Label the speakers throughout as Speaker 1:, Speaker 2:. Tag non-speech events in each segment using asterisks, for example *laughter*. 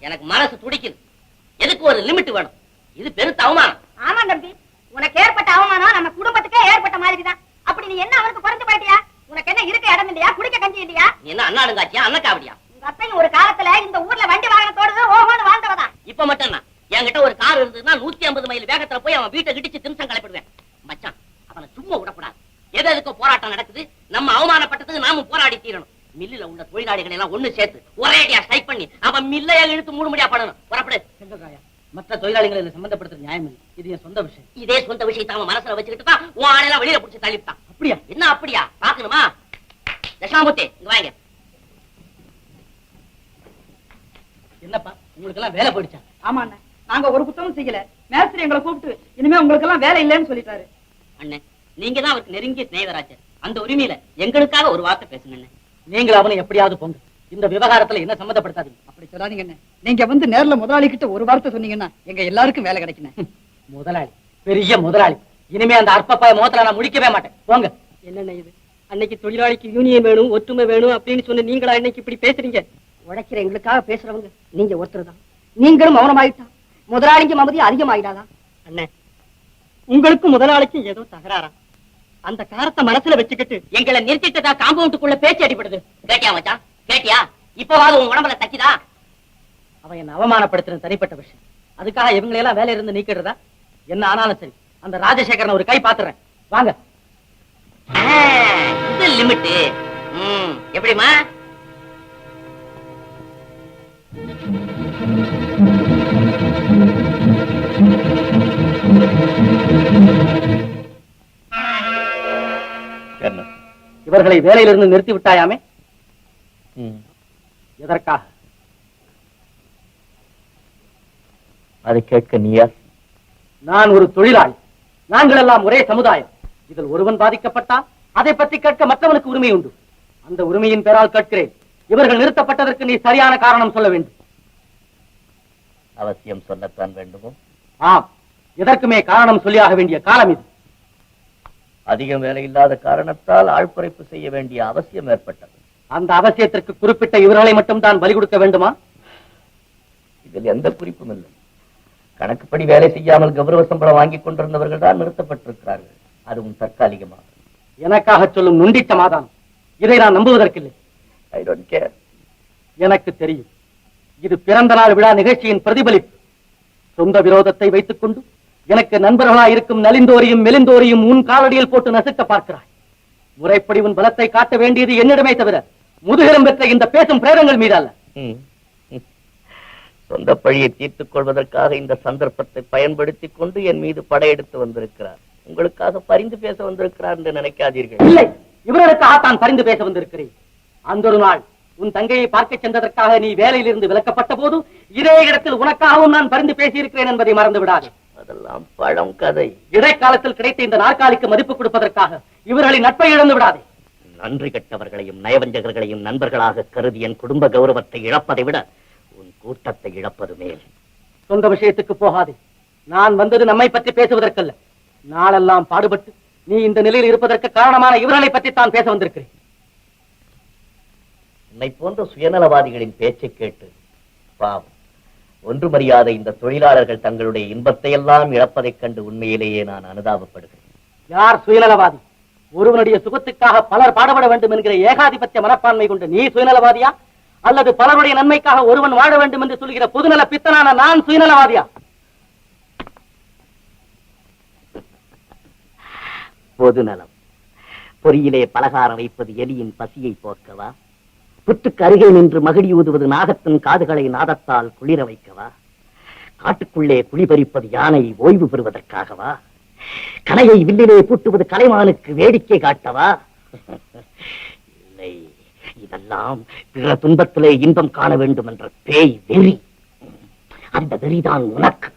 Speaker 1: எனக்கு மனசு துடிக்குது. எதுக்கு ஒரு லிமிட் வேணும்? இது பெருத்த அவமானம்.
Speaker 2: ஆமா தம்பி. உனக்கு ஏற்பட்ட அவமானம் நம்ம குடும்பத்துக்கே ஏற்பட்ட மாதிரி தான் அப்படி நீ என்ன அவனுக்கு குறைஞ்சு போயிட்டியா? உனக்கு என்ன இருக்க இடம் இல்லையா? குடிக்க கஞ்சி இல்லையா?
Speaker 1: நீ என்ன அண்ணாடுங்காச்சியா அண்ணக்காவடியா?
Speaker 2: உங்க அத்தையும் ஒரு காலத்துல இந்த ஊர்ல வண்டி வாகனத்தோடு ஓஹோன்னு வாழ்ந்தவதான்.
Speaker 1: இப்ப மட்டும் என்ன? என்கிட்ட ஒரு கார் இருந்ததுன்னா நூத்தி ஐம்பது மைல் வேகத்துல போய் அவன் வீட்டை கிடிச்சு திம்சம் கலப்பிடுவேன். மச்சான் அவனை சும்மா விடக்கூடாது. எது எதுக்கு போராட்டம் நடக்குது. நம்ம அவமானப்பட்டதுக்கு நாமும் போராடி தீரணும். மில்லுல உள்ள தொழிலாளிகளை எல்லாம் ஒண்ணு சேர்த்து ஒரேடியா ஸ்ட்ரைக் பண்ணி அவன் மில்லையா இழுத்து மூணு முடியா பண்ணணும். புறப்படு.
Speaker 3: செங்கக்காயா மற்ற தொழிலாளிகளை இதுல சம்பந்தப்படுத்துற நியாயம் இல்லை. இது என் சொந்த விஷயம்.
Speaker 1: இதே சொந்த விஷயத்தை அவன் மனசுல வச்சுக்கிட்டு தான் உன் ஆளையெல்லாம் வெளியில புடிச்சு தள்ளிவிட்டான்.
Speaker 3: அப்படியா?
Speaker 1: என்ன அப்படியா? பாக்கணுமா தசாமூர்த்தி இங்க வாங்க.
Speaker 3: என்னப்பா உங்களுக்கு எல்லாம் வேலை போயிடுச்சா?
Speaker 4: ஆமா அண்ணா நாங்க ஒரு குத்தமும் செய்யல. மேஸ்திரி எங்களை கூப்பிட்டு இனிமே உங்களுக்கு எல்லாம் வேலை இல்லைன்னு சொல்லிட்டாரு.
Speaker 1: அண்ணே நீங்க தான் அவருக்கு நெருங்கிய சிநேகராச்சர் அந்த உரிமையில எங்களுக்காக ஒரு வார்த்தை பேசுங்க அண்ணே
Speaker 3: நீங்களும் அவனை எப்படியாவது போங்க. இந்த விவகாரத்துல என்ன சம்மந்தப்படுத்தாதீங்க?
Speaker 4: அப்படி சொல்லாதீங்க அண்ணே. நீங்க வந்து நேர்ல முதலாளி கிட்ட ஒரு வார்த்தை சொன்னீங்கன்னா எங்க எல்லாருக்கும் வேலை கிடைக்கும்
Speaker 3: முதலாளி. பெரிய முதலாளி. இனிமே அந்த அற்பப்பாய முகத்துல நான் முடிக்கவே மாட்டேன். போங்க.
Speaker 5: என்னென்ன இது? அன்னைக்கு தொழிலாளிக்கு யூனியன் வேணும் ஒற்றுமை வேணும் அப்படின்னு சொன்ன நீங்களா இன்னைக்கு இப்படி பேசுறீங்க?
Speaker 4: உழைக்கிற எங்களுக்காக பேசுறவங்க நீங்க ஒருத்தர் தான். நீங்களும் மௌனமாயிட்டா? முதலாளிக்கு மமதி அதிகமாயிடாதா?
Speaker 5: அண்ணே உங்களுக்கும் முதலாளிக்கும் ஏதோ தகராறா? அந்த காரத்தை மனசுல வச்சுக்கிட்டு
Speaker 1: எங்களை நிறுத்திட்டதா காம்பவுண்டுக்குள்ள பேச்சு அடிபடுது. கேட்டியா மச்சான்? கேட்டியா? இப்பவாது உன் உடம்புல தக்கிதா
Speaker 3: அவன் என்ன அவமானப்படுத்துறது தனிப்பட்ட விஷயம். அதுக்காக இவங்களை எல்லாம் வேலையில இருந்து நீக்கிடுறதா? என்ன ஆனாலும் சரி அந்த ராஜசேகரன் ஒரு கை பாத்துறேன். வாங்க.
Speaker 1: இது லிமிட் எப்படிமா
Speaker 3: இவர்களை வேலையிலிருந்து நிறுத்தி விட்டாயாமே. எதற்காக?
Speaker 6: அதை கேட்க நீயா
Speaker 3: நான் ஒரு தொழிலாளி. நாங்கள் எல்லாம் ஒரே சமுதாயம். இதில் ஒருவன் பாதிக்கப்பட்டால் அதை பற்றி கேட்க மற்றவனுக்கு உரிமை உண்டு. அந்த உரிமையின் பேரால் கேட்கிறேன். இவர்கள் நிறுத்தப்பட்டதற்கு நீ சரியான காரணம் சொல்ல வேண்டும்.
Speaker 6: அவசியம் சொல்லத்தான் வேண்டுமோ?
Speaker 3: ஆம். எதற்குமே காரணம் சொல்லியாக வேண்டிய காலம் இது.
Speaker 6: அதிகம் வேலை இல்லாத காரணத்தால் ஆழ்குறைப்பு செய்ய வேண்டிய அவசியம் ஏற்பட்டது.
Speaker 3: அந்த அவசியத்திற்கு குறிப்பிட்ட இவர்களை மட்டும் தான் பலி கொடுக்க வேண்டுமா?
Speaker 6: இதில் எந்த குறிப்பும் இல்லை. கணக்குப்படி வேலை செய்யாமல் கௌரவ சம்பளம் வாங்கிக் கொண்டிருந்தவர்கள் தான் நிறுத்தப்பட்டிருக்கிறார்கள். அதுவும் தற்காலிகமாக.
Speaker 3: எனக்காக சொல்லும் நுண்டிட்ட மாதானம் இதை நான் நம்புவதற்கில்லை.
Speaker 6: ஐ டோன்ட் கேர்
Speaker 3: எனக்கு தெரியும் இது பிறந்த நாள் விழா நிகழ்ச்சியின் பிரதிபலிப்பு. சொந்த விரோதத்தை வைத்துக் கொண்டு எனக்கு நண்பர்களாய் இருக்கும் நலிந்தோரையும் மெலிந்தோரையும் உன் காலடியில் போட்டு நசுக்க பார்க்கிறாய். முறைப்படி உன் பலத்தை காட்ட வேண்டியது என்னிடமே தவிர முதுகெலும் பெற்ற இந்த பேசும் பிரேரங்கள் மீது அல்ல
Speaker 6: ம். ம். சொந்த பழியை தீர்த்துக் கொள்வதற்காக இந்த சந்தர்ப்பத்தை பயன்படுத்திக் கொண்டு என் மீது படையெடுத்து வந்திருக்கிறார். உங்களுக்காக பரிந்து பேச வந்திருக்கிறார் என்று நினைக்காதீர்கள்.
Speaker 3: இல்லை இவர்களுக்காக தான் பரிந்து பேச வந்திருக்கிறேன். அந்த ஒரு நாள் உன் தங்கையை பார்க்க சென்றதற்காக நீ வேலையிலிருந்து விலக்கப்பட்ட போது இதே இடத்தில் உனக்காகவும் நான் பரிந்து பேசியிருக்கிறேன் என்பதை மறந்து விடாதே
Speaker 6: அதெல்லாம் பழம் கதை.
Speaker 3: இடைக்காலத்தில் கிடைத்த இந்த நாற்காலிக்கு மதிப்பு கொடுப்பதற்காக இவர்களின் நட்பை இழந்து விடாதே.
Speaker 6: நன்றி கெட்டவர்களையும் நயவஞ்சகர்களையும் நண்பர்களாக கருதி என் குடும்ப கௌரவத்தை இழப்பதை விட உன் கூட்டத்தை இழப்பது மேல்.
Speaker 3: சொந்த விஷயத்துக்கு போகாதே. நான் வந்தது நம்மை பற்றி பேசுவதற்கல்ல. நாளெல்லாம் பாடுபட்டு நீ இந்த நிலையில் இருப்பதற்கு காரணமான இவர்களை பற்றி தான் பேச வந்திருக்கிறேன்.
Speaker 6: உன்னை போன்ற சுயநலவாதிகளின் பேச்சை கேட்டு பாவம். ஒன்றுமறியாத இந்த தொழிலாளர்கள் தங்களுடைய இன்பத்தை எல்லாம் இழப்பதைக் கண்டு உண்மையிலேயே நான் அனுதாபப்படுகிறேன்.
Speaker 3: யார் சுயநலவாதி? ஒருவனுடைய சுகத்துக்காக பலர் பாடுபட வேண்டும் என்கிற ஏகாதிபத்திய மனப்பான்மை கொண்ட நீ சுயநலவாதியா? அல்லது பலருடைய நன்மைக்காக ஒருவன் வாழ வேண்டும் என்று சொல்கிற பொதுநல பித்தனான நான் சுயநலவாதியா?
Speaker 6: பொதுநலம். பொறியிலே பலகாரம் வைப்பது எலியின் பசியை போக்கவா? புற்றுக்கு அருகே நின்று மகிழி ஊதுவது நாகத்தின் காதுகளை நாதத்தால் குளிர வைக்கவா? காட்டுக்குள்ளே குளிபறிப்பது யானை ஓய்வு பெறுவதற்காகவா? கனையை வில்லிலே பூட்டுவது கலைமானுக்கு வேடிக்கை காட்டவா? இல்லை இதெல்லாம் பிற துன்பத்திலே இன்பம் காண வேண்டும் என்ற பேய் வெறி. அந்த வெறிதான் உனக்கு.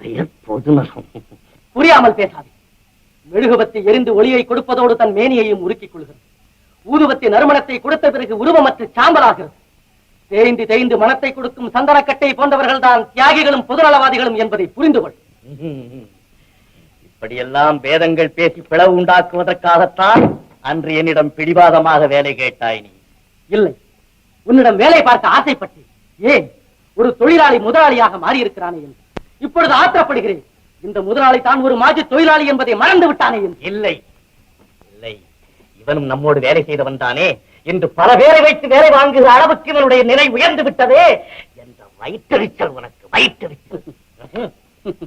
Speaker 6: பெயர் பொதுநலம்
Speaker 3: புரியாமல் பேசாது. மெழுகுபத்தி எரிந்து ஒளியை கொடுப்பதோடு தன் மேனியையும் உருக்கிக் கொள்கிறது. ஊதுபத்தி நறுமணத்தை கொடுத்த பிறகு உருவமற்று சாம்பலாகிறது தேய்ந்து தேய்ந்து மனத்தை கொடுக்கும் சந்தனக்கட்டை போன்றவர்கள் தான் தியாகிகளும் பொதுநலவாதிகளும் என்பதை புரிந்து கொள்.
Speaker 6: இப்படியெல்லாம் வேதங்கள் பேசி பிளவு உண்டாக்குவதற்காகத்தான் அன்று என்னிடம் பிடிவாதமாக வேலை கேட்டாய் நீ.
Speaker 3: இல்லை. உன்னிடம் வேலை பார்க்க ஆசைப்பட்டேன். ஏன்? ஒரு தொழிலாளி முதலாளியாக மாறியிருக்கிறானே என்று. இப்பொழுது ஆத்திரப்படுகிறேன். இந்த முதலாளி தான் ஒரு மாஜி தொழிலாளி என்பதை மறந்து விட்டானே
Speaker 6: இல்லை. இல்லை. இவனும் நம்மோடு வேலை செய்தவன் தானே? இன்று பல பேரை வைத்து வேலை வாங்குகிற அளவுக்கு இவனுடைய நிலை உயர்ந்து விட்டதே என்ற வயிற்றெரிச்சல் உனக்கு வயிற்றெரிச்சல் *laughs*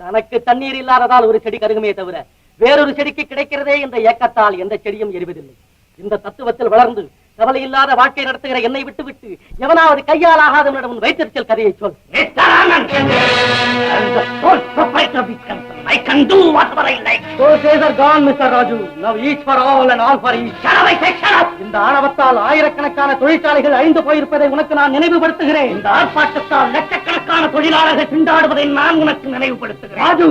Speaker 3: தனக்கு தண்ணீர் இல்லாததால் ஒரு செடி கருகுமே தவிர வேறொரு செடிக்கு கிடைக்கிறதே என்ற ஏக்கத்தால் எந்த செடியும் எரிவதில்லை. இந்த தத்துவத்தில் வளர்ந்து கவலை இல்லாத வாழ்க்கை நடத்துகிற என்னை விட்டுவிட்டு எவனாவது கையால் ஆகாதவனிடம் வைத்திருச்சல் கதையை சொல்
Speaker 6: I can do whatever I like.
Speaker 3: Those days are gone, Mr. Raju. Now each for all and all for each.
Speaker 6: Shut up, I say, shut up.
Speaker 3: இந்த ஆணவத்தால் ஆயிரக்கணக்கான தொழிற்சாலைகள் அழிந்து போயிருப்பதை உனக்கு நான் நினைவுபடுத்துகிறேன்
Speaker 6: இந்த ஆர்ப்பாட்டத்தால் லட்சக்கணக்கான தொழிலாளர்கள் திண்டாடுவதை நான் உனக்கு நினைவுபடுத்துகிறேன்
Speaker 3: ராஜு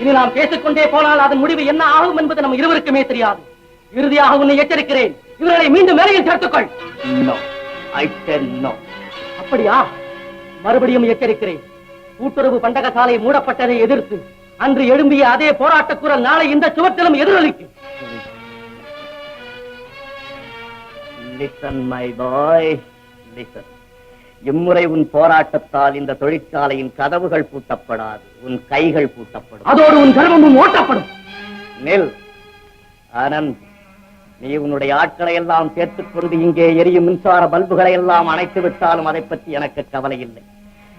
Speaker 3: இனி நாம் பேசிக்கொண்டே போனால் அதன் முடிவு என்ன ஆகும் என்பது நம்ம இருவருக்குமே தெரியாது இறுதியாக உன்னை எச்சரிக்கிறேன் இவர்களை மீண்டும் வேலையில் சேர்த்துக்கொள். அப்படியா மறுபடியும் எச்சரிக்கிறேன் கூட்டுறவு பண்டகசாலை மூடப்பட்டதை எதிர்த்து அன்று எழும்பிய அதே போராட்டக் குரல் நாளை இந்த சுவத்திலும் எதிரொலிக்கும்.
Speaker 6: இம்முறை உன் போராட்டத்தால் இந்த தொழிற்சாலையின் கதவுகள் பூட்டப்படாது உன் கைகள் பூட்டப்படும்.
Speaker 3: அதோடு உன் கர்வமும் ஓட்டப்படும்.
Speaker 6: நெல். ஆனந்த் நீ உன்னுடைய ஆட்களை எல்லாம் சேர்த்துக் கொண்டு இங்கே எரியும் மின்சார பல்புகளை எல்லாம் அணைத்து விட்டாலும் அதை பற்றி எனக்கு கவலை இல்லை.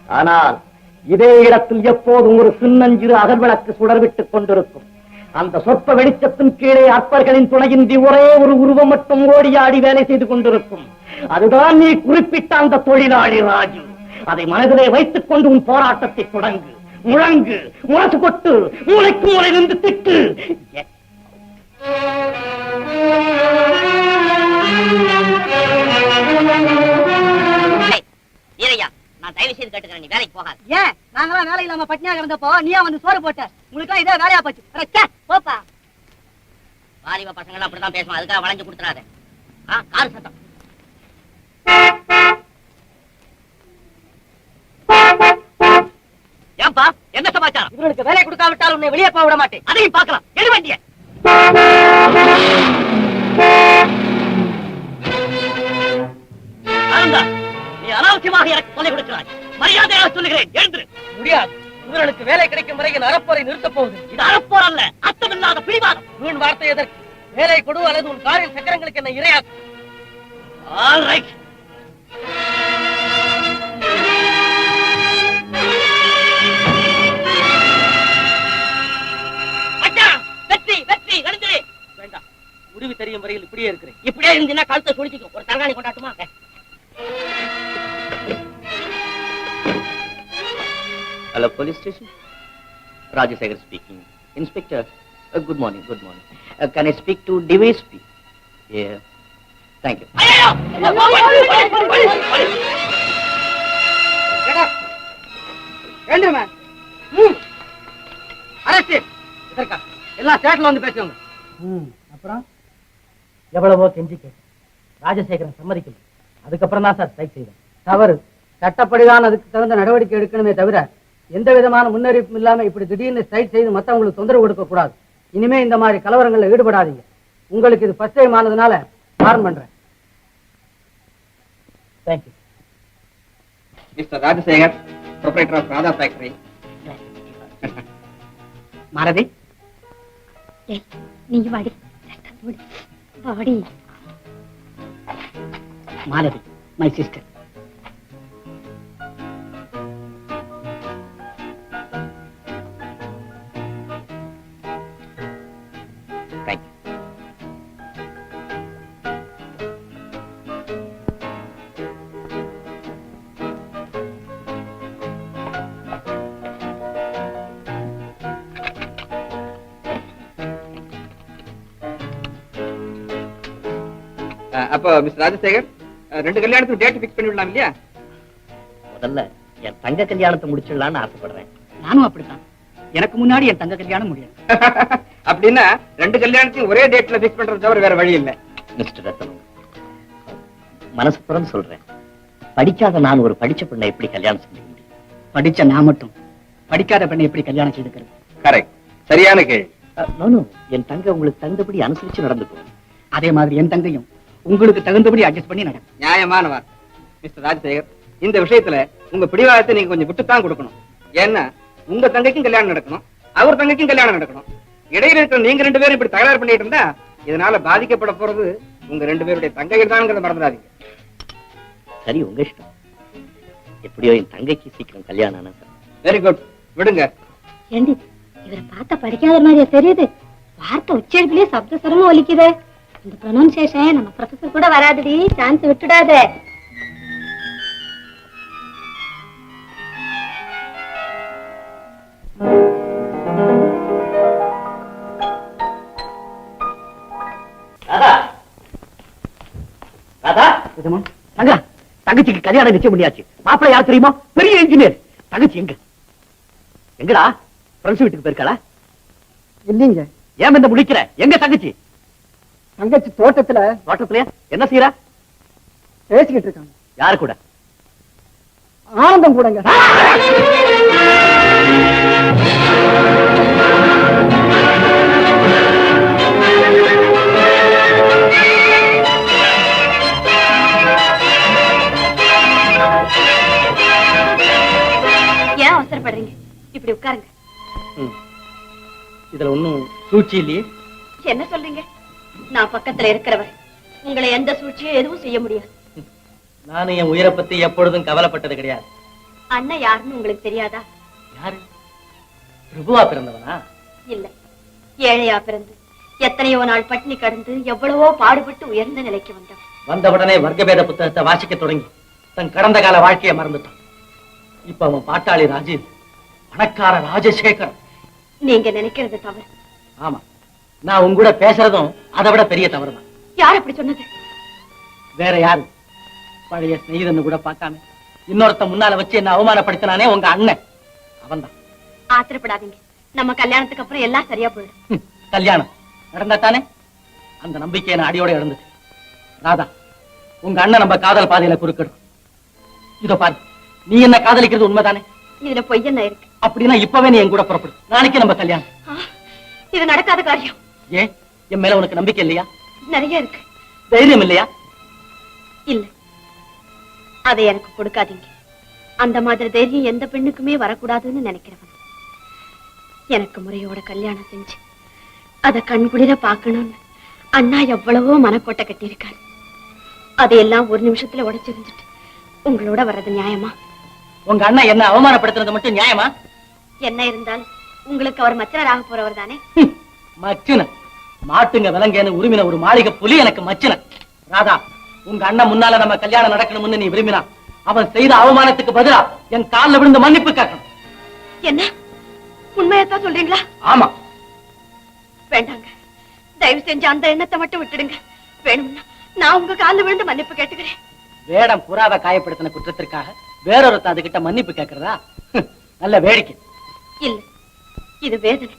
Speaker 6: ஆனால் இதே இடத்தில் எப்போதும் ஒரு சின்னஞ்சிறு அகல்விளக்கு சுடர்விட்டுக் கொண்டிருக்கும். அந்த சொற்ப வெளிச்சத்தின் கீழே அற்பர்களின் துணையின்றி ஒரே ஒரு உருவம் மட்டும் ஓடியாடி வேலை செய்து கொண்டிருக்கும். அதுதான் நீ குறிப்பிட்ட அந்த தொழிலாளி ராஜு. அதை மனதிலே வைத்துக் கொண்டு உன் போராட்டத்தை தொடங்கு. முழங்கு முரசு கொட்டு மூளைக்கு மூளை நின்று திட்டு.
Speaker 1: நான் தயவு செய்து கேட்டுக்கிறேன் நீ வேலைக்கு போகாது.
Speaker 4: ஏன்? நாங்களாம் வேலை இல்லாம பட்னியா கிடந்தப்போ நீயா வந்து சோறு போட்ட? உங்களுக்கு இதே வேலையா போச்சு. போப்பா.
Speaker 1: வாலிப பசங்க எல்லாம் அப்படிதான் பேசுவான் அதுக்காக வளைஞ்சு கொடுத்துறாத. ஆ கார் சத்தம். ஏன்பா என்ன சமாச்சாரம்?
Speaker 3: இவர்களுக்கு வேலை கொடுக்காவிட்டால் உன்னை வெளியே போக விட மாட்டேன்.
Speaker 1: அதையும் பார்க்கலாம். எது வண்டிய. நீ அனாவசியமாக எனக்கு தொல்லை கொடுக்கிறாய். மரியாதையாக சொல்லுகிறேன். எழுந்திரு.
Speaker 3: முடியாது. இவர்களுக்கு வேலை கிடைக்கும் வரை என் அறப்போரை நிறுத்தப் போகுது.
Speaker 1: இது அறப்போர் அல்ல அர்த்தமில்லாத பிடிவாதம்.
Speaker 3: வீண் வார்த்தை எதற்கு? வேலை கொடு அல்லது உன் காரின் சக்கரங்களுக்கு என்ன இரையாக்கும்.
Speaker 1: ஆல் ரைட்
Speaker 3: முடிவு தெரியும் வரையில் இப்படியே இருக்கிறேன்.
Speaker 1: இப்படியே இருந்துன்னா கழுத்தை சுழிச்சிக்கும். ஒரு தரகாணி கொண்டாட்டுமா?
Speaker 6: Police station. Rajasekhar speaking. Inspector, uh, good morning, good morning. Uh, can I speak to DVSP? Yeah. Thank you.
Speaker 3: எல்லாம் ஸ்டேட்ல வந்து பேசுவாங்க அப்புறம் எவ்வளவோ கெஞ்சி கேட்டு ராஜசேகரன் சம்மதிக்கல அதுக்கப்புறம் தான் சார் ஸ்ட்ரைக் செய்தேன் தவறு சட்டப்படிதான் அதுக்கு தகுந்த நடவடிக்கை எடுக்கணுமே தவிர எந்த விதமான முன்னறிவிப்பும் இல்லாம இப்படி திடீர்னு ஸ்ட்ரைக் செய்து மத்தவங்களுக்கு தொந்தரவு கொடுக்க கூடாது. இனிமே இந்த மாதிரி கலவரங்கள்ல ஈடுபடாதீங்க. உங்களுக்கு இது ஃபர்ஸ்ட் டைம் ஆனதுனால வார்ன் பண்றேன். Thank you
Speaker 7: Mr. Rajasekhar, proprietor of Radha Factory.
Speaker 3: Malathi
Speaker 2: நீங்க வாடி. வாடி.
Speaker 3: மாலதி மை சிஸ்டர்
Speaker 7: அப்போ மிஸ்டர் ராஜசேகர் ரெண்டு கல்யாணத்துக்கு டேட் ஃபிக்ஸ் பண்ணி விடலாம் இல்லையா?
Speaker 6: முதல்ல என் தங்க கல்யாணத்தை முடிச்சிடலாம்னு ஆசைப்படுறேன்.
Speaker 5: நானும் அப்படித்தான். எனக்கு முன்னாடி என் தங்க கல்யாணம் முடியாது *laughs*
Speaker 7: அப்படின்னா ரெண்டு கல்யாணத்தையும் ஒரே டேட்ல ஃபிக்ஸ் பண்றது தவிர வேற வழி இல்ல.
Speaker 6: மிஸ்டர் ரத்தனம் மனசு புறம் சொல்றேன். படிக்காத நான் ஒரு படிச்ச பெண்ணை எப்படி கல்யாணம் செஞ்சுக்க முடியும்?
Speaker 5: படிச்ச நான் மட்டும். படிக்காத பெண்ணை எப்படி கல்யாணம் செய்துக்கிறது?
Speaker 7: கரெக்ட் சரியான கேள்வி.
Speaker 6: என் தங்க உங்களுக்கு தகுந்தபடி அனுசரிச்சு நடந்துக்கும்
Speaker 5: அதே மாதிரி என் தங்கையும். உங்களுக்கு தகுந்தபடி அட்ஜஸ்ட் பண்ணி நடக்கும்.
Speaker 7: நியாயமான வார்த்தை. மிஸ்டர் ராஜசேகர் இந்த விஷயத்துல உங்க பிடிவாதத்தை நீங்க கொஞ்சம் விட்டுத்தான் கொடுக்கணும். ஏன்னா உங்க தங்கைக்கும் கல்யாணம் நடக்கணும் அவர் தங்கைக்கும் கல்யாணம் நடக்கணும். இடையில இருக்கிற நீங்க ரெண்டு பேரும் இப்படி தகராறு பண்ணிட்டு இருந்தா இதனால பாதிக்கப்பட போறது உங்க ரெண்டு பேருடைய தங்கைகள் தான்ங்கிறத மறந்துடாதீங்க.
Speaker 6: சரி உங்க இஷ்டம். எப்படியோ என் தங்கைக்கு சீக்கிரம் கல்யாணம் ஆனா சரி.
Speaker 7: வெரி குட் விடுங்க.
Speaker 2: ஏண்டி இவரை பார்த்தா படிக்காத மாதிரியா தெரியுது? வார்த்தை உச்சரிப்பிலேயே சப்த சுரமா ஒலிக்குதே. இந்த ப்ரொனன்சியேஷன் நம்ம ப்ரொஃபசர் கூட வராதுடி. சான்ஸ் விட்டுடாதே.
Speaker 6: தங்கச்சிக்கு கல்யாணம் நிச்சயம் பண்ணியாச்சு. மாப்பிள்ளை யார் தெரியுமா? பெரிய இன்ஜினியர் தங்கச்சி எங்க? எங்கடா? ஃப்ரெண்ட்ஸ் வீட்டுக்கு போயிருக்காளா?
Speaker 5: இல்லைங்க
Speaker 6: ஏன் இந்த முடிக்கிற எங்க தங்கச்சி?
Speaker 5: தங்கச்சி தோட்டத்துல
Speaker 6: தோட்டத்திலயா என்ன செய்யறா
Speaker 5: பேசிக்கிட்டு இருக்காங்க.
Speaker 6: யாரு கூட?
Speaker 5: ஆனந்தம் கூடங்க.
Speaker 2: ஏன் அவசரப்படுறீங்க? இப்படி உட்காருங்க.
Speaker 3: இதுல ஒண்ணும் சூழ்ச்சி இல்லையே?
Speaker 2: என்ன சொல்றீங்க? நான் பக்கத்துல இருக்கிறவர் உங்களை எந்த சூழ்ச்சியும் எதுவும் செய்ய முடியாது.
Speaker 3: நானும் என் உயிரை பத்தி எப்பொழுதும் கவலைப்பட்டது கிடையாது.
Speaker 2: அண்ணன் யாருன்னு உங்களுக்கு தெரியாதா?
Speaker 3: யாரு? பிரபுவா பிறந்தவனா?
Speaker 2: இல்ல. ஏழையா பிறந்து எத்தனையோ நாள் பட்டினி கடந்து எவ்வளவோ பாடுபட்டு உயர்ந்த நிலைக்கு வந்தவர்
Speaker 3: வந்தவுடனே வர்க்கபேத புத்தகத்தை வாசிக்க தொடங்கி தன் கடந்த கால வாழ்க்கையை மறந்துட்டான். இப்ப அவன் பாட்டாளி ராஜு பணக்கார ராஜசேகர்
Speaker 2: நீங்க நினைக்கிறது தவறு.
Speaker 3: ஆமா நான் உங்க கூட பேசுறதும் அதை விட பெரிய தவறுதான்.
Speaker 2: யார் அப்படி சொன்னது?
Speaker 3: வேற யாரு? பழைய ஸ்நேகிதன்னு கூட பார்க்காம இன்னொருத்த முன்னால வச்சு என்ன அவமானப்படுத்தினானே உங்க அண்ணன். அவன்தான்.
Speaker 2: ஆத்திரப்படாதீங்க. நம்ம கல்யாணத்துக்கு அப்புறம் எல்லாம் சரியா போயிடும்.
Speaker 3: கல்யாணம் நடந்தா தானே? அந்த நம்பிக்கையை நான் அடியோட இழந்துட்டு ராதா உங்க அண்ணன் நம்ம காதல் பாதையில குறுக்கிடும். இதோ பாரு நீ என்ன காதலிக்கிறது உண்மைதானே?
Speaker 2: இதுல பொய் என்ன இருக்கு?
Speaker 3: அப்படின்னா இப்பவே நீ என் கூட புறப்படு. நாளைக்கு நம்ம கல்யாணம்.
Speaker 2: இது நடக்காத காரியம்.
Speaker 3: ஏன்? என் மேல உனக்கு நம்பிக்கை இல்லையா?
Speaker 2: நிறைய இருக்கு.
Speaker 3: தைரியம் இல்லையா?
Speaker 2: இல்ல. அதை எனக்கு கொடுக்காதீங்க. அந்த மாதிரி தைரியம் எந்த பெண்ணுக்குமே வரக்கூடாதுன்னு நினைக்கிறவன். எனக்கு முறையோட கல்யாணம் செஞ்சு அத கண்குளிர பார்க்கணும்னு அண்ணா எவ்வளவோ மனக்கோட்டை கட்டியிருக்காரு. அதையெல்லாம் ஒரு நிமிஷத்துல உடைச்சிருந்துட்டு உங்களோட வர்றது நியாயமா?
Speaker 3: உங்க அண்ணன் என்ன அவமானப்படுத்துறது மட்டும் நியாயமா?
Speaker 2: என்ன இருந்தாலும் உங்களுக்கு அவர் மச்சனராக போறவர் தானே?
Speaker 3: மச்சுன மாட்டுங்க விலங்கேன்னு உரிமின ஒரு மாளிகை புலி எனக்கு மச்சுன ராதா உங்க அண்ணன் முன்னால நம்ம கல்யாணம் நடக்கணும்னு நீ விரும்பினா அவன் செய்த அவமானத்துக்கு பதிலா என் கால்ல விழுந்து மன்னிப்பு கேட்கணும்.
Speaker 2: என்ன? உண்மையத்தான் சொல்றீங்களா?
Speaker 3: ஆமா.
Speaker 2: வேண்டாங்க. தயவு செஞ்சு அந்த எண்ணத்தை மட்டும் விட்டுடுங்க. வேணும்னா நான் உங்க கால்ல விழுந்து மன்னிப்பு கேட்டுக்கிறேன்.
Speaker 3: வேடம் புறாவை காயப்படுத்தின குற்றத்திற்காக வேறொருத்த அதுகிட்ட மன்னிப்பு கேட்கறதா? நல்ல வேடிக்கை.
Speaker 2: இல்ல இது வேதனை.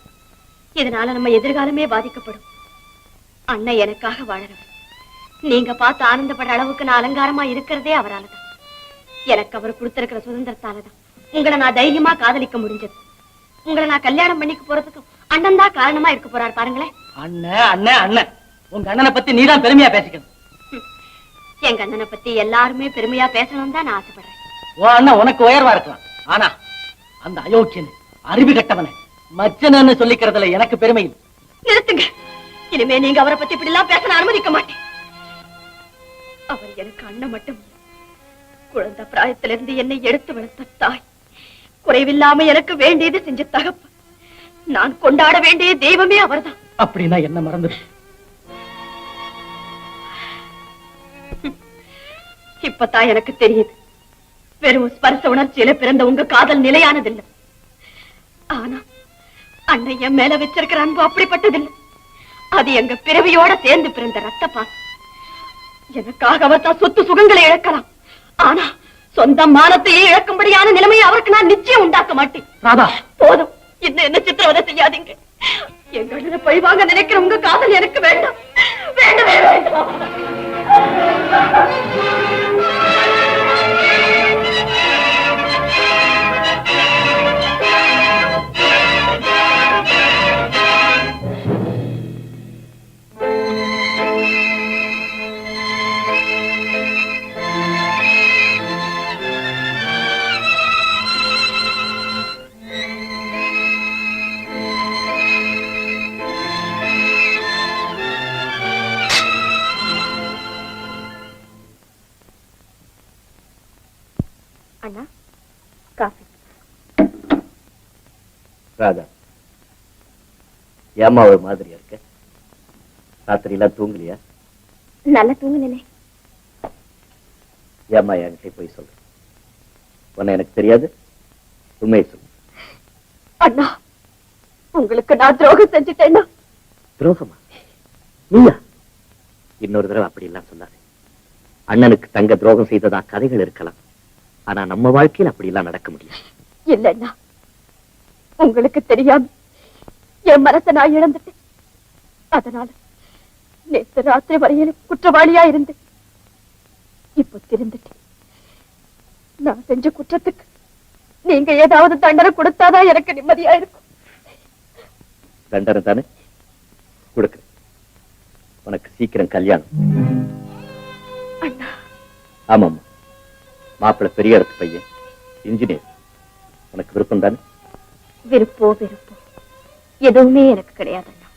Speaker 2: இதனால நம்ம எதிர்காலமே பாதிக்கப்படும். அண்ணன் எனக்காக வாழறவர் நீங்க பார்த்து ஆனந்தப்படுற அளவுக்கு நான் அலங்காரமா இருக்கிறதே அவராலதான். எனக்கு அவர் கொடுத்திருக்கிற சுதந்திரத்தாலதான். உங்களை நான் தைரியமா காதலிக்க முடிஞ்சது. உங்களை நான் கல்யாணம் பண்ணிக்க போறதுக்கு அண்ணன் தான் காரணமா இருக்க போறார் பாருங்களேன்.
Speaker 3: அண்ணன் அண்ணன் அண்ணன் உங்க அண்ணனை பத்தி நீதான் பெருமையா பேசிக்கணும்.
Speaker 2: எங்க அண்ணனை பத்தி எல்லாருமே பெருமையா பேசணும் தான் நான் ஆசைப்படுறேன்.
Speaker 3: உன் அண்ணன் உனக்கு உயர்வா இருக்கலாம். ஆனா அந்த அயோக்கியன் அறிவு கட்டவன. மச்சனன்னு சொல்லிக்கிறதுல எனக்கு பெருமை.
Speaker 2: நிறுத்துங்க. இனிமே நீங்க அவரை பத்தி இப்படி எல்லாம் பேச அனுமதிக்க மாட்டேன். அவர் எனக்கு அண்ணன் மட்டும். குழந்தை பிராயத்திலிருந்து என்னை எடுத்து வளர்த்த தாய். குறைவில்லாம எனக்கு வேண்டியது செஞ்ச தகப்ப நான் கொண்டாட வேண்டிய தெய்வமே அவர்தான்.
Speaker 3: அப்படின்னா என்ன மறந்துடு
Speaker 2: இப்பதான் எனக்கு தெரியுது. வெறும் ஸ்பர்ச உணர்ச்சியில பிறந்த உங்க காதல் நிலையானதில்லை. ஆனா அண்ணன் என் மேல வச்சிருக்கிற அன்பு அப்படிப்பட்டதில்லை. அது எங்க பிறவியோட சேர்ந்து பிறந்த ரத்த பாசம் எனக்காக அவர் தான் சொத்து சுகங்களை இழக்கலாம். ஆனா சொந்த மானத்தையே இழக்கும்படியான நிலைமையை அவருக்கு நான் நிச்சயம் உண்டாக்க மாட்டேன்.
Speaker 3: ராதா.
Speaker 2: போதும். இன்னும் என்ன சித்திரவதை செய்யாதீங்க. எங்க அண்ணனை பழிவாங்க நினைக்கிற உங்க காதல் எனக்கு வேண்டாம். வேண்டவே வேண்டாம்.
Speaker 6: ராதா ஏமா ஒரு மாதிரியா இருக்க? ராத்திரி எல்லாம் தூங்கலையா?
Speaker 2: நல்லா தூங்குனே
Speaker 6: ஏமா என்கிட்ட போய் சொல்லு. உன்னை எனக்கு தெரியாது. உண்மையை சொல்லு.
Speaker 2: அண்ணா உங்களுக்கு நான் துரோகம் செஞ்சுட்டேன்னா
Speaker 6: துரோகமா? நீயா? இன்னொரு தடவை அப்படி எல்லாம் சொல்லாது. அண்ணனுக்கு தங்க துரோகம் செய்ததா கதைகள் இருக்கலாம். ஆனா நம்ம வாழ்க்கையில் அப்படி எல்லாம் நடக்க முடியும்
Speaker 2: இல்லைன்னா உங்களுக்கு தெரியாம என் மனசை நான் இழந்துட்டேன். அதனால நேற்று ராத்திரி வரையில குற்றவாளியா இருந்தேன் இப்போ திருந்துட்டேன். நான் செஞ்ச குற்றத்துக்கு நீங்க ஏதாவது தண்டனை கொடுத்தாதான் எனக்கு நிம்மதியா இருக்கும்.
Speaker 6: தண்டனை தானே? கொடுக்குறேன் உனக்கு சீக்கிரம் கல்யாணம். ஆமாம்மா. மாப்பிள்ளை பெரிய இடத்து பையன் இன்ஜினியர். உனக்கு விருப்பம் தானே?
Speaker 2: விருப்போ விருப்போ எதுவுமே எனக்கு கிடையாது அண்ணா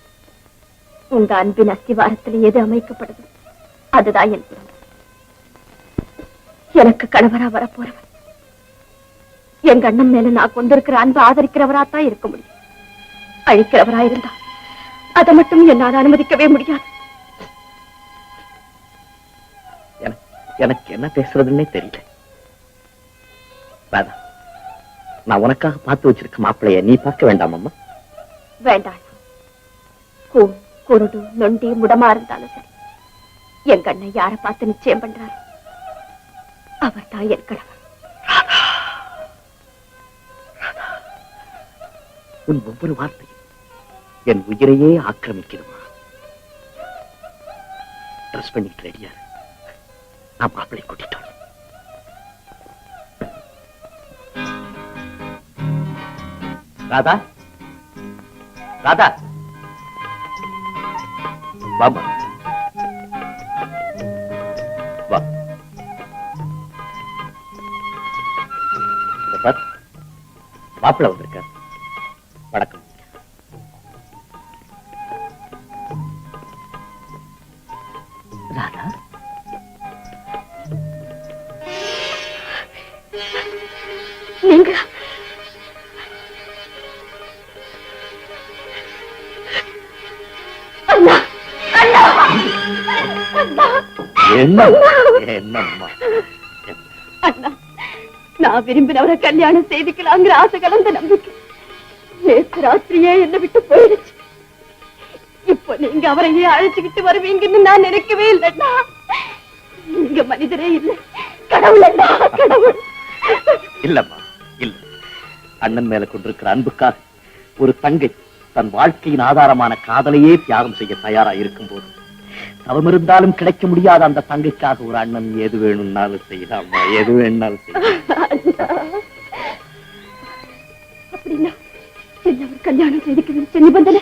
Speaker 2: உங்க அன்பின் அஸ்திவாரத்தில் எது அமைக்கப்படுது அதுதான் என் குடும்பம். எனக்கு கணவரா வரப்போறவர். எங்க அண்ணன் மேல நான் கொண்டிருக்கிற அன்பு ஆதரிக்கிறவரா தான் இருக்க முடியும். அழிக்கிறவரா இருந்தா அதை மட்டும் என்னால் அனுமதிக்கவே முடியாது.
Speaker 6: எனக்கு எனக்கு என்ன பேசுறதுன்னே தெரியல. ராதா நான் உனக்காக பார்த்து வச்சிருக்க மாப்பிள்ளைய நீ பார்க்க வேண்டாம் அம்மா.
Speaker 2: வேண்டாம். குருடு நொண்டி முடமா இருந்தாலும் சரி. எங்க அண்ணன் யார பார்த்து நிச்சயம் பண்றாரு? அவர் தான் என் கணவர்.
Speaker 6: உன் ஒவ்வொரு வார்த்தையும் என் உயிரையே ஆக்கிரமிக்கிறமா? ட்ரெஸ் பண்ணிட்டு ரெடியா இரு. நான் மாப்பிள்ளை கூட்டிட்டோம் ராதா? ராதா? வாமா. வா. இத பார். மாப்பிள்ளை வந்திருக்கார். என்னம்மா?
Speaker 2: அண்ணா நான் விரும்பினவரை கல்யாணம் செய்துக்கலாங்கிற ஆசை கலந்த நம்பிக்கை. நேற்று ராத்திரியே என்னை விட்டு போயிடுச்சு. இப்போ நீங்க அவரையே அழைச்சுக்கிட்டு வருவீங்கன்னு நான் நினைக்கவே இல்லைண்ணா. நீங்க மனிதரே இல்லை. கடவுள் அண்ணா கடவுள்.
Speaker 6: இல்லம்மா இல்ல. அண்ணன் மேல கொண்டிருக்கிற அன்புக்காக ஒரு தங்கை தன் வாழ்க்கையின் ஆதாரமான காதலையே தியாகம் செய்ய தயாரா இருக்கும் போது தவம் இருந்தாலும் கிடைக்க முடியாத அந்த தங்கைக்காக ஒரு அண்ணன் எது வேணும்னாலும் செய்யலாமா. எது வேணும்னாலும் செய்யலாம்.
Speaker 2: கல்யாணம் செய்துக்க நிபந்தனை.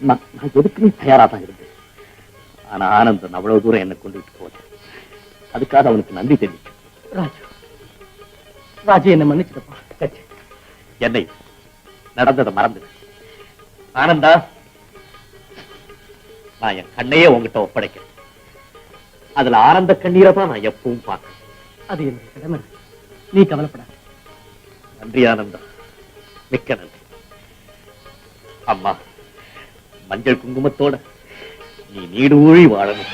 Speaker 6: நான் எதுக்குமே தயாரா தான் இருந்தேன். ஆனா ஆனந்தன் அவ்வளவு தூரம் என்னை கொண்டுட்டு போல அதுக்காக அவனுக்கு நன்றி தெரிவிக்கும்
Speaker 3: ராஜு ராஜு என்ன மன்னிச்சிட்டப்பா கட்சி
Speaker 6: என்னை நடந்ததை மறந்து ஆனந்தா நான் என் கண்ணையே உங்ககிட்ட ஒப்படைக்கிறேன். அதுல ஆனந்த கண்ணீரை தான் நான் எப்பவும் பார்க்கிறேன்.
Speaker 3: அது என்னுடைய கடமை. நீ கவலைப்படாத.
Speaker 6: நன்றி ஆனந்தா மிக்க நன்றி. அம்மா மஞ்சள் குங்குமத்தோட நீ நீடூழி வாழணும்.